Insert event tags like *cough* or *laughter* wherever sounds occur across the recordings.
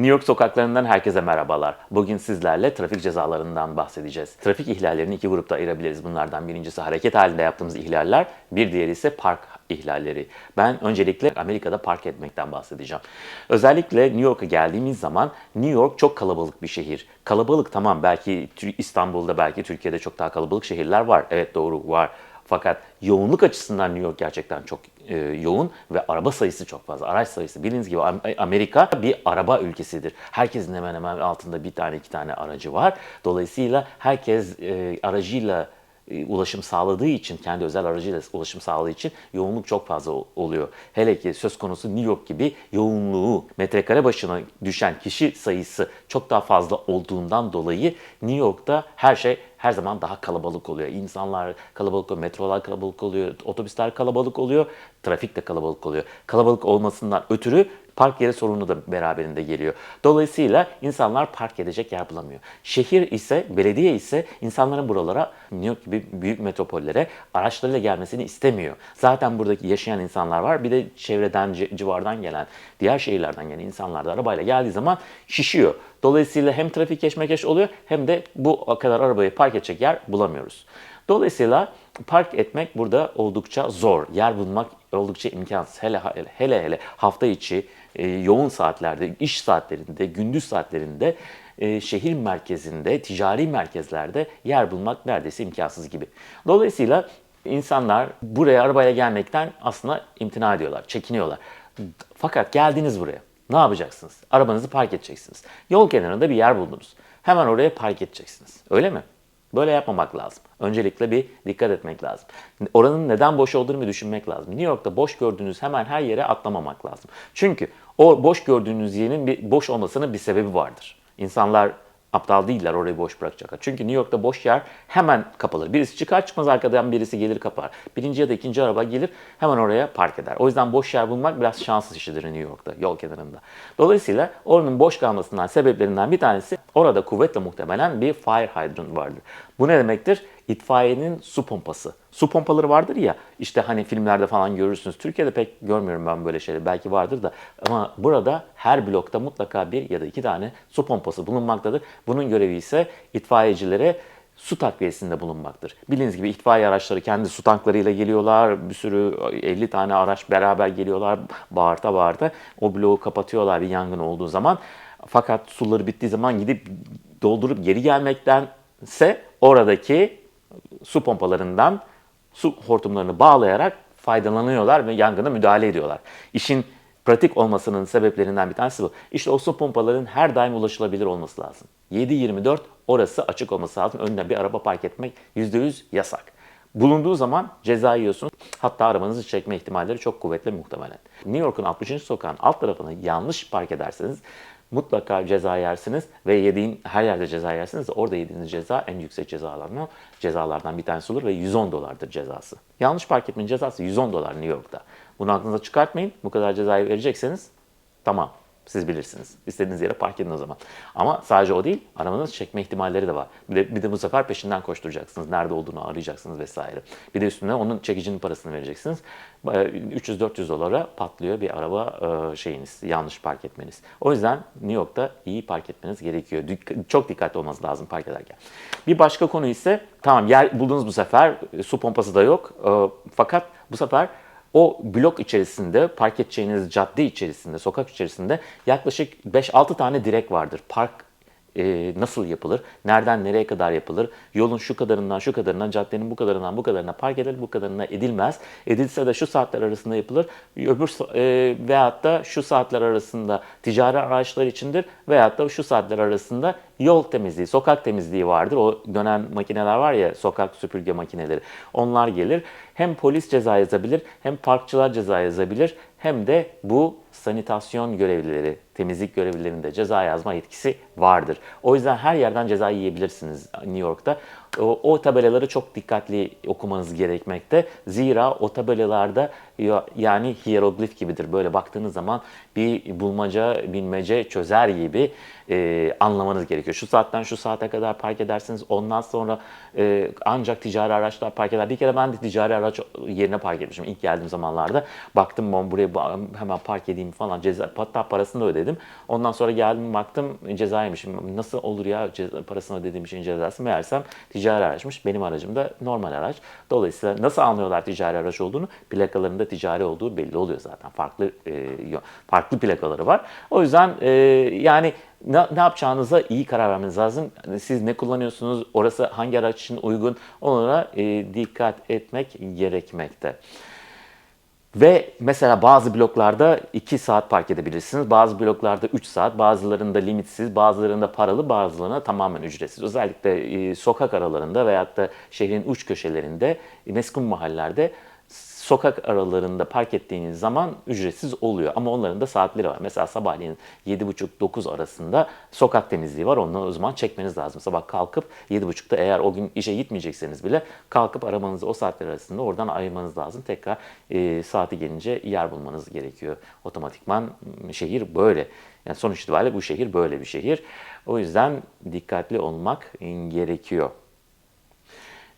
New York sokaklarından herkese merhabalar. Bugün sizlerle trafik cezalarından bahsedeceğiz. Trafik ihlallerini iki grupta ayırabiliriz. Bunlardan birincisi hareket halinde yaptığımız ihlaller, bir diğeri ise park ihlalleri. Ben öncelikle Amerika'da park etmekten bahsedeceğim. Özellikle New York'a geldiğimiz zaman New York çok kalabalık bir şehir. Kalabalık tamam belki İstanbul'da belki Türkiye'de çok daha kalabalık şehirler var. Evet doğru var. Fakat yoğunluk açısından New York gerçekten çok e, yoğun ve araba sayısı çok fazla. Araç sayısı. Bildiğiniz gibi Amerika bir araba ülkesidir. Herkesin hemen hemen altında bir tane iki tane aracı var. Dolayısıyla herkes e, aracıyla e, ulaşım sağladığı için, kendi özel aracıyla ulaşım sağladığı için yoğunluk çok fazla oluyor. Hele ki söz konusu New York gibi yoğunluğu, metrekare başına düşen kişi sayısı çok daha fazla olduğundan dolayı New York'ta her şey her zaman daha kalabalık oluyor. İnsanlar kalabalık oluyor, metrolar kalabalık oluyor, otobüsler kalabalık oluyor, trafik de kalabalık oluyor. Kalabalık olmasından ötürü park yeri sorunu da beraberinde geliyor. Dolayısıyla insanlar park edecek yer bulamıyor. Şehir ise, belediye ise insanların buralara New York gibi büyük metropollere araçlarıyla gelmesini istemiyor. Zaten buradaki yaşayan insanlar var. Bir de çevreden, civardan gelen, diğer şehirlerden gelen insanlar da arabayla geldiği zaman şişiyor. Dolayısıyla hem trafik keşmekeş oluyor hem de bu kadar arabayı park edecek yer bulamıyoruz. Dolayısıyla park etmek burada oldukça zor. Yer bulmak oldukça imkansız. Hele hele hele, hafta içi e, yoğun saatlerde, iş saatlerinde, gündüz saatlerinde e, şehir merkezinde, ticari merkezlerde yer bulmak neredeyse imkansız gibi. Dolayısıyla insanlar buraya arabayla gelmekten aslında imtina ediyorlar, çekiniyorlar. Fakat geldiniz buraya. Ne yapacaksınız? Arabanızı park edeceksiniz. Yol kenarında bir yer buldunuz. Hemen oraya park edeceksiniz. Öyle mi? Böyle yapmamak lazım. Öncelikle bir dikkat etmek lazım. Oranın neden boş olduğunu bir düşünmek lazım. New York'ta boş gördüğünüz hemen her yere atlamamak lazım. Çünkü o boş gördüğünüz yerin bir boş olmasının bir sebebi vardır. İnsanlar aptal değiller orayı boş bırakacaklar. Çünkü New York'ta boş yer hemen kapalır. Birisi çıkar çıkmaz arkadan birisi gelir kapar. Birinci ya da ikinci araba gelir hemen oraya park eder. O yüzden boş yer bulmak biraz şans işidir New York'ta yol kenarında. Dolayısıyla oranın boş kalmasından sebeplerinden bir tanesi orada kuvvetle muhtemelen bir fire hydrant vardır. Bu ne demektir? itfaiyenin su pompası. Su pompaları vardır ya işte hani filmlerde falan görürsünüz. Türkiye'de pek görmüyorum ben böyle şeyleri. Belki vardır da ama burada her blokta mutlaka bir ya da iki tane su pompası bulunmaktadır. Bunun görevi ise itfaiyecilere su takviyesinde bulunmaktır. Bildiğiniz gibi itfaiye araçları kendi su tanklarıyla geliyorlar. Bir sürü 50 tane araç beraber geliyorlar. Bağırta bağırta o bloğu kapatıyorlar bir yangın olduğu zaman. Fakat suları bittiği zaman gidip doldurup geri gelmektense oradaki su pompalarından su hortumlarını bağlayarak faydalanıyorlar ve yangına müdahale ediyorlar. İşin pratik olmasının sebeplerinden bir tanesi bu. İşte o su pompaların her daim ulaşılabilir olması lazım. 7-24 orası açık olması lazım. Önüne bir araba park etmek %100 yasak. Bulunduğu zaman ceza yiyorsunuz. Hatta arabanızı çekme ihtimalleri çok kuvvetli muhtemelen. New York'un 60. sokağın alt tarafını yanlış park ederseniz mutlaka ceza yersiniz ve yediğin her yerde ceza yersiniz. Orada yediğiniz ceza en yüksek cezalardan, cezalardan bir tanesi olur ve 110 dolardır cezası. Yanlış park etmenin cezası 110 dolar New York'ta. Bunu aklınıza çıkartmayın. Bu kadar cezayı verecekseniz tamam siz bilirsiniz. İstediğiniz yere park edin o zaman. Ama sadece o değil, arabanız çekme ihtimalleri de var. Bir de, bir de bu sefer peşinden koşturacaksınız. Nerede olduğunu arayacaksınız vesaire. Bir de üstüne onun çekicinin parasını vereceksiniz. 300-400 dolara patlıyor bir araba e, şeyiniz, yanlış park etmeniz. O yüzden New York'ta iyi park etmeniz gerekiyor. Çok dikkatli olmanız lazım park ederken. Bir başka konu ise, tamam yer buldunuz bu sefer, su pompası da yok. E, fakat bu sefer o blok içerisinde, park edeceğiniz cadde içerisinde, sokak içerisinde yaklaşık 5-6 tane direk vardır. Park e, nasıl yapılır, nereden nereye kadar yapılır, yolun şu kadarından şu kadarına, caddenin bu kadarından bu kadarına park edilir, bu kadarına edilmez. Edilse de şu saatler arasında yapılır, öbür e, veyahut da şu saatler arasında ticari araçlar içindir veyahut da şu saatler arasında yol temizliği, sokak temizliği vardır. O dönen makineler var ya, sokak süpürge makineleri. Onlar gelir. Hem polis ceza yazabilir, hem parkçılar ceza yazabilir, hem de bu sanitasyon görevlileri, temizlik görevlilerinde ceza yazma yetkisi vardır. O yüzden her yerden ceza yiyebilirsiniz New York'ta. O, o tabelaları çok dikkatli okumanız gerekmekte. Zira o tabelalarda yani hieroglif gibidir. Böyle baktığınız zaman bir bulmaca, bilmece çözer gibi e, anlamanız gerekiyor. Şu saatten şu saate kadar park edersiniz. Ondan sonra e, ancak ticari araçlar park eder. Bir kere ben de ticari araç yerine park etmişim ilk geldiğim zamanlarda. Baktım ben buraya hemen park edeyim falan. Ceza, hatta parasını da ödedim. dedim. Ondan sonra geldim baktım ceza yemişim. Nasıl olur ya ceza, parasını ödediğim için cezası? Meğersem ticari araçmış. Benim aracım da normal araç. Dolayısıyla nasıl anlıyorlar ticari araç olduğunu? Plakalarında ticari olduğu belli oluyor zaten. Farklı e, farklı plakaları var. O yüzden e, yani ne, ne yapacağınıza iyi karar vermeniz lazım. Siz ne kullanıyorsunuz? Orası hangi araç için uygun? Onlara e, dikkat etmek gerekmekte. Ve mesela bazı bloklarda 2 saat park edebilirsiniz. Bazı bloklarda 3 saat, bazılarında limitsiz, bazılarında paralı, bazılarına tamamen ücretsiz. Özellikle e, sokak aralarında veyahut da şehrin uç köşelerinde, e, meskun mahallelerde sokak aralarında park ettiğiniz zaman ücretsiz oluyor. Ama onların da saatleri var. Mesela sabahleyin 7.30-9 arasında sokak temizliği var. Ondan o zaman çekmeniz lazım. Sabah kalkıp 7.30'da eğer o gün işe gitmeyecekseniz bile kalkıp arabanızı o saatler arasında oradan ayırmanız lazım. Tekrar e, saati gelince yer bulmanız gerekiyor. Otomatikman şehir böyle. Yani sonuç itibariyle bu şehir böyle bir şehir. O yüzden dikkatli olmak gerekiyor.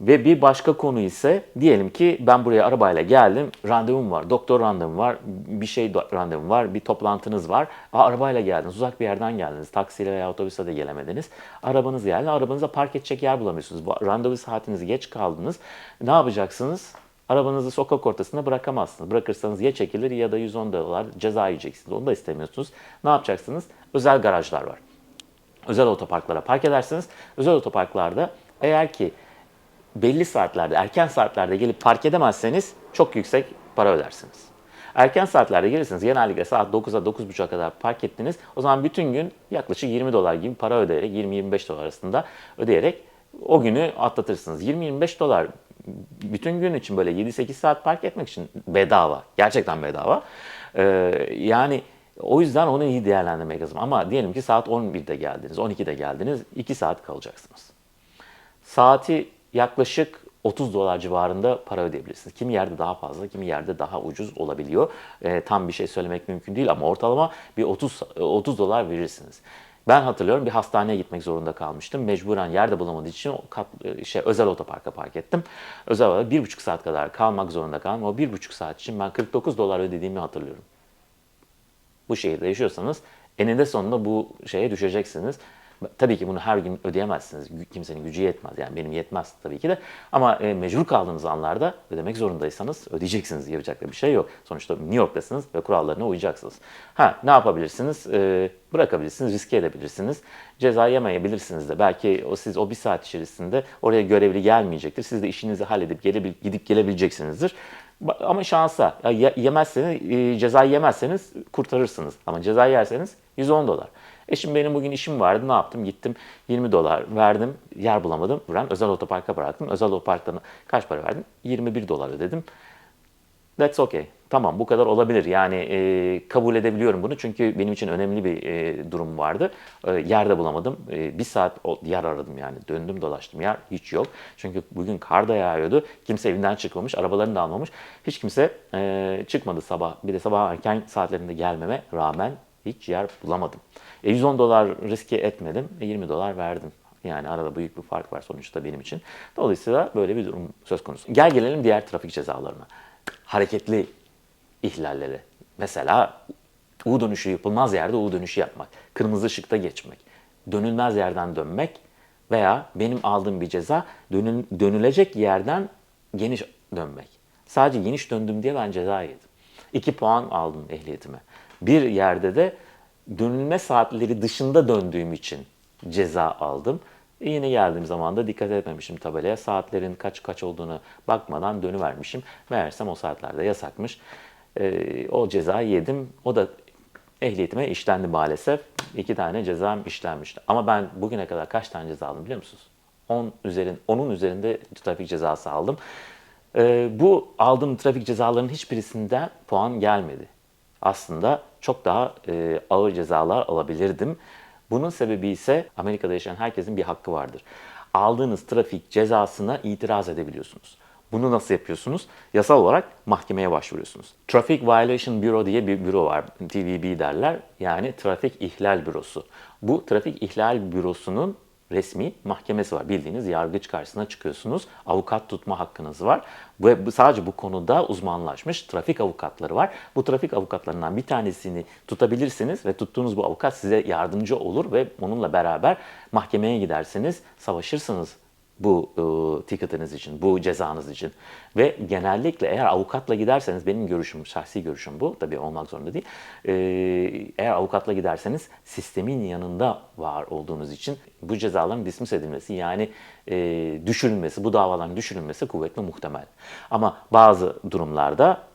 Ve bir başka konu ise diyelim ki ben buraya arabayla geldim, randevum var, doktor randevum var, bir şey randevum var, bir toplantınız var. Aa, arabayla geldiniz, uzak bir yerden geldiniz, taksiyle veya otobüse de gelemediniz. Arabanız geldi, arabanıza park edecek yer bulamıyorsunuz. Bu randevu saatinizi geç kaldınız. Ne yapacaksınız? Arabanızı sokak ortasında bırakamazsınız. Bırakırsanız ya çekilir ya da 110 dolar ceza yiyeceksiniz. Onu da istemiyorsunuz. Ne yapacaksınız? Özel garajlar var. Özel otoparklara park edersiniz. Özel otoparklarda eğer ki belli saatlerde, erken saatlerde gelip park edemezseniz çok yüksek para ödersiniz. Erken saatlerde gelirsiniz genellikle saat 9'a 9.30'a kadar park ettiniz. O zaman bütün gün yaklaşık 20 dolar gibi para ödeyerek 20-25 dolar arasında ödeyerek o günü atlatırsınız. 20-25 dolar bütün gün için böyle 7-8 saat park etmek için bedava. Gerçekten bedava. Ee, yani o yüzden onu iyi değerlendirmek lazım. Ama diyelim ki saat 11'de geldiniz, 12'de geldiniz, 2 saat kalacaksınız. Saati yaklaşık 30 dolar civarında para ödeyebilirsiniz. Kimi yerde daha fazla, kimi yerde daha ucuz olabiliyor. Ee, tam bir şey söylemek mümkün değil ama ortalama bir 30 30 dolar verirsiniz. Ben hatırlıyorum bir hastaneye gitmek zorunda kalmıştım. Mecburen yerde bulamadığı için kat, şey, özel otoparka park ettim. Özel olarak bir buçuk saat kadar kalmak zorunda kaldım. O bir buçuk saat için ben 49 dolar ödediğimi hatırlıyorum bu şehirde yaşıyorsanız eninde sonunda bu şeye düşeceksiniz. Tabii ki bunu her gün ödeyemezsiniz. Kimsenin gücü yetmez. Yani benim yetmez tabii ki de. Ama e, mecbur kaldığınız anlarda ödemek zorundaysanız ödeyeceksiniz. Yapacak bir şey yok. Sonuçta New York'tasınız ve kurallarına uyacaksınız. Ha ne yapabilirsiniz? E, bırakabilirsiniz, riske edebilirsiniz. Ceza yemeyebilirsiniz de. Belki o siz o bir saat içerisinde oraya görevli gelmeyecektir. Siz de işinizi halledip gelebil, gidip gelebileceksinizdir. Ama şansa yemezseniz, e, cezayı yemezseniz kurtarırsınız. Ama ceza yerseniz 110 dolar. E şimdi benim bugün işim vardı. Ne yaptım? Gittim 20 dolar verdim. Yer bulamadım. Ben özel otoparka bıraktım. Özel otoparktan kaç para verdim? 21 dolar ödedim. That's okay. Tamam bu kadar olabilir. Yani e, kabul edebiliyorum bunu. Çünkü benim için önemli bir e, durum vardı. E, yer de bulamadım. E, bir saat yer aradım yani. Döndüm dolaştım. Yer hiç yok. Çünkü bugün kar da yağıyordu. Kimse evinden çıkmamış. Arabalarını da almamış. Hiç kimse e, çıkmadı sabah. Bir de sabah erken saatlerinde gelmeme rağmen hiç yer bulamadım. E, 110 dolar riske etmedim. E, 20 dolar verdim. Yani arada büyük bir fark var sonuçta benim için. Dolayısıyla böyle bir durum söz konusu. Gel gelelim diğer trafik cezalarına. Hareketli ihlalleri. Mesela U dönüşü yapılmaz yerde U dönüşü yapmak. Kırmızı ışıkta geçmek. Dönülmez yerden dönmek veya benim aldığım bir ceza dönül, dönülecek yerden geniş dönmek. Sadece geniş döndüm diye ben ceza yedim. 2 puan aldım ehliyetime. Bir yerde de dönülme saatleri dışında döndüğüm için ceza aldım. E yine geldiğim zaman da dikkat etmemişim tabelaya. Saatlerin kaç kaç olduğunu bakmadan dönüvermişim. Meğersem o saatlerde yasakmış. E, o cezayı yedim. O da ehliyetime işlendi maalesef. İki tane cezam işlenmişti. Ama ben bugüne kadar kaç tane ceza aldım biliyor musunuz? 10 üzerin, 10'un üzerinde trafik cezası aldım. E, bu aldığım trafik cezalarının hiçbirisinden puan gelmedi. Aslında çok daha e, ağır cezalar alabilirdim. Bunun sebebi ise Amerika'da yaşayan herkesin bir hakkı vardır. Aldığınız trafik cezasına itiraz edebiliyorsunuz. Bunu nasıl yapıyorsunuz? Yasal olarak mahkemeye başvuruyorsunuz. Traffic Violation Bureau diye bir büro var. TVB derler. Yani Trafik İhlal Bürosu. Bu Trafik İhlal Bürosu'nun resmi mahkemesi var. Bildiğiniz yargıç karşısına çıkıyorsunuz. Avukat tutma hakkınız var. Ve sadece bu konuda uzmanlaşmış trafik avukatları var. Bu trafik avukatlarından bir tanesini tutabilirsiniz ve tuttuğunuz bu avukat size yardımcı olur ve onunla beraber mahkemeye gidersiniz, savaşırsınız bu e, ticketiniz için, bu cezanız için. Ve genellikle eğer avukatla giderseniz, benim görüşüm, şahsi görüşüm bu, tabii olmak zorunda değil. E, eğer avukatla giderseniz sistemin yanında var olduğunuz için bu cezaların dismiss edilmesi yani e, düşürülmesi, bu davaların düşürülmesi kuvvetli muhtemel. Ama bazı durumlarda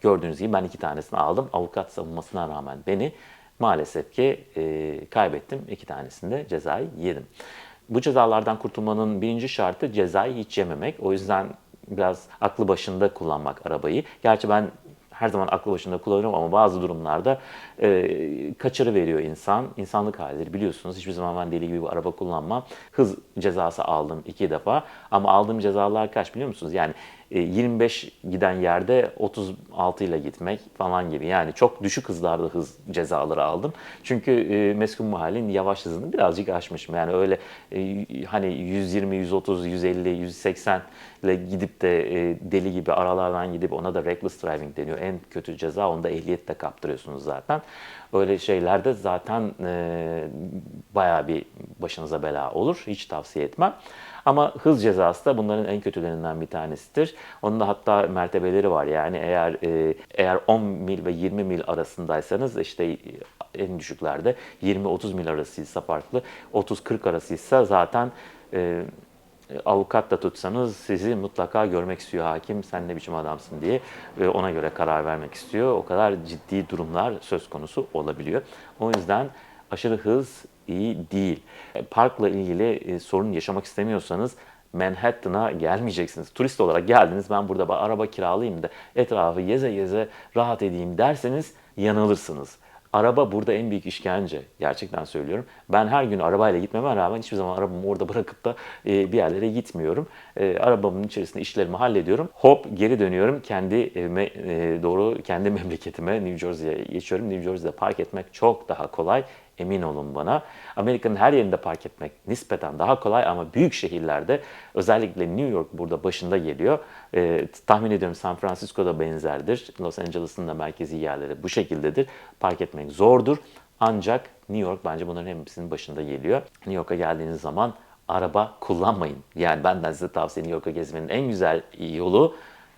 Gördüğünüz gibi ben iki tanesini aldım. Avukat savunmasına rağmen beni maalesef ki e, kaybettim. İki tanesinde cezayı yedim. Bu cezalardan kurtulmanın birinci şartı cezayı hiç yememek. O yüzden biraz aklı başında kullanmak arabayı. Gerçi ben her zaman aklı başında kullanıyorum ama bazı durumlarda e, kaçırı veriyor insan. İnsanlık halidir biliyorsunuz. Hiçbir zaman ben deli gibi bir araba kullanmam. Hız cezası aldım iki defa. Ama aldığım cezalar kaç biliyor musunuz? Yani 25 giden yerde 36 ile gitmek falan gibi. Yani çok düşük hızlarda hız cezaları aldım. Çünkü e, meskun mahallin yavaş hızını birazcık aşmışım. Yani öyle e, hani 120, 130, 150, 180 ile gidip de e, deli gibi aralardan gidip ona da reckless driving deniyor. En kötü ceza onda ehliyet de kaptırıyorsunuz zaten. Öyle şeylerde zaten e, bayağı bir başınıza bela olur. Hiç tavsiye etmem. Ama hız cezası da bunların en kötülerinden bir tanesidir. Onun da hatta mertebeleri var. Yani eğer e, eğer 10 mil ve 20 mil arasındaysanız işte en düşüklerde 20-30 mil arasıysa farklı. 30-40 arasıysa zaten e, avukat da tutsanız sizi mutlaka görmek istiyor hakim sen ne biçim adamsın diye ve ona göre karar vermek istiyor. O kadar ciddi durumlar söz konusu olabiliyor. O yüzden aşırı hız iyi değil. E, Parkla ilgili e, sorun yaşamak istemiyorsanız Manhattan'a gelmeyeceksiniz. Turist olarak geldiniz ben burada ba- araba kiralayayım da etrafı yeze yeze rahat edeyim derseniz yanılırsınız. Araba burada en büyük işkence. Gerçekten söylüyorum. Ben her gün arabayla gitmeme rağmen hiçbir zaman arabamı orada *laughs* bırakıp da e, bir yerlere gitmiyorum. Arabamın içerisinde işlerimi hallediyorum. Hop geri dönüyorum. Kendi evime doğru, kendi *laughs* memleketime New Jersey'ye geçiyorum. New Jersey'de park etmek çok daha kolay. Emin olun bana. Amerika'nın her yerinde park etmek nispeten daha kolay ama büyük şehirlerde özellikle New York burada başında geliyor. Ee, tahmin ediyorum San Francisco'da benzerdir. Los Angeles'ın da merkezi yerleri bu şekildedir. Park etmek zordur. Ancak New York bence bunların hepsinin başında geliyor. New York'a geldiğiniz zaman araba kullanmayın. Yani benden size tavsiye New York'a gezmenin en güzel yolu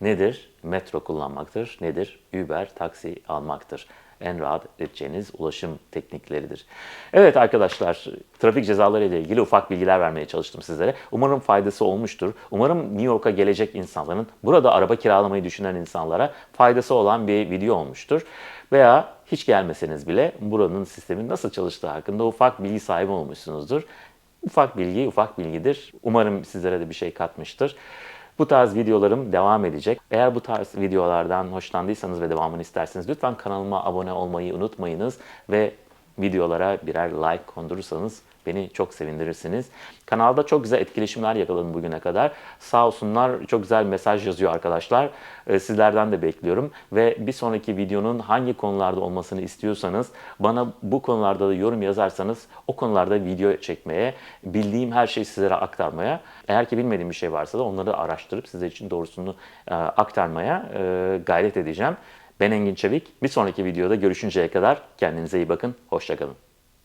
nedir? Metro kullanmaktır. Nedir? Uber, taksi almaktır en rahat edeceğiniz ulaşım teknikleridir. Evet arkadaşlar, trafik cezaları ile ilgili ufak bilgiler vermeye çalıştım sizlere. Umarım faydası olmuştur. Umarım New York'a gelecek insanların, burada araba kiralamayı düşünen insanlara faydası olan bir video olmuştur. Veya hiç gelmeseniz bile buranın sistemin nasıl çalıştığı hakkında ufak bilgi sahibi olmuşsunuzdur. Ufak bilgi, ufak bilgidir. Umarım sizlere de bir şey katmıştır. Bu tarz videolarım devam edecek. Eğer bu tarz videolardan hoşlandıysanız ve devamını isterseniz lütfen kanalıma abone olmayı unutmayınız ve videolara birer like kondurursanız beni çok sevindirirsiniz. Kanalda çok güzel etkileşimler yakaladım bugüne kadar. Sağ olsunlar çok güzel mesaj yazıyor arkadaşlar. Ee, Sizlerden de bekliyorum. Ve bir sonraki videonun hangi konularda olmasını istiyorsanız bana bu konularda da yorum yazarsanız o konularda video çekmeye, bildiğim her şeyi sizlere aktarmaya, eğer ki bilmediğim bir şey varsa da onları araştırıp sizler için doğrusunu e, aktarmaya e, gayret edeceğim. Ben Engin Çevik. Bir sonraki videoda görüşünceye kadar kendinize iyi bakın. Hoşçakalın.